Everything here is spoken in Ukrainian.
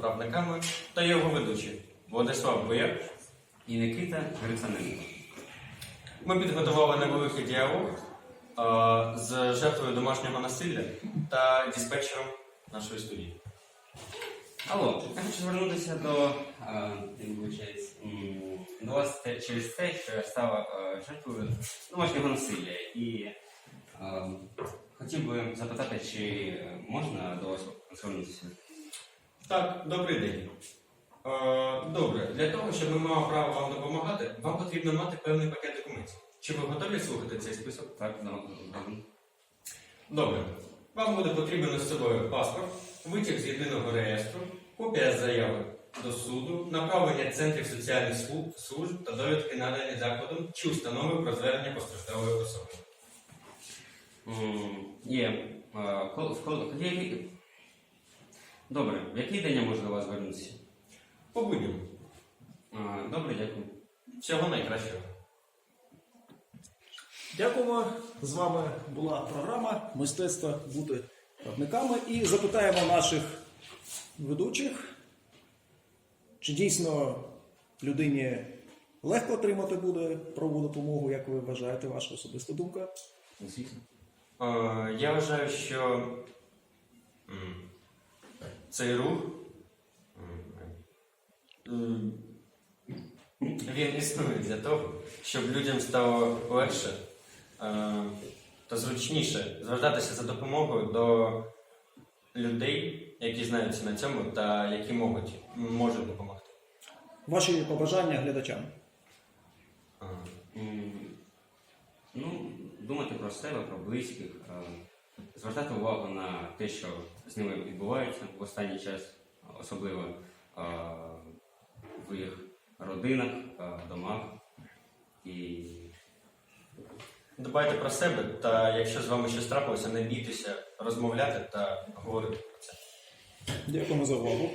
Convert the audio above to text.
правниками та його ведучі Владислав Бояк. і Никита Грицаненко. Ми підготували невеликий діалог е, з жертвою домашнього насилля та диспетчером нашої студії. Алло, я хочу звернутися до, а, до вас через те, що я стала а, жертвою домашнього насилля. І а, хотів би запитати, чи можна до вас звернутися? Так, добрий день. Е, добре, для того, щоб ми мали право вам допомагати, вам потрібно мати певний пакет документів. Чи ви готові слухати цей список? Так, да, да. Добре. Вам буде потрібен з собою паспорт, витяг з єдиного реєстру, копія заяви до суду, направлення центрів соціальних слу- служб та довідки надані закладом чи установи про звернення постраждалої особи. Є. а, кол- в кол- в який- Добре, в який день я можу до вас звернутися? По будням. А, Добре, дякую. Всього найкращого. Дякуємо. З вами була програма Мистецтво бути правниками. І запитаємо наших ведучих, чи дійсно людині легко отримати буде правову допомогу, як ви вважаєте, ваша особиста думка? Звісно. Е, я вважаю, що цей рух він існує для того, щоб людям стало легше е, та зручніше звертатися за допомогою до людей, які знаються на цьому та які можуть, можуть допомогти. Ваші побажання глядачам. Е, Ну, думати про себе, про близьких, е, звертати увагу на те, що з ними відбувається в останній час, особливо е, в їх родинах, е, домах. І Дбайте про себе, та якщо з вами щось трапилося, не бійтеся розмовляти та говорити про це. Дякуємо за увагу.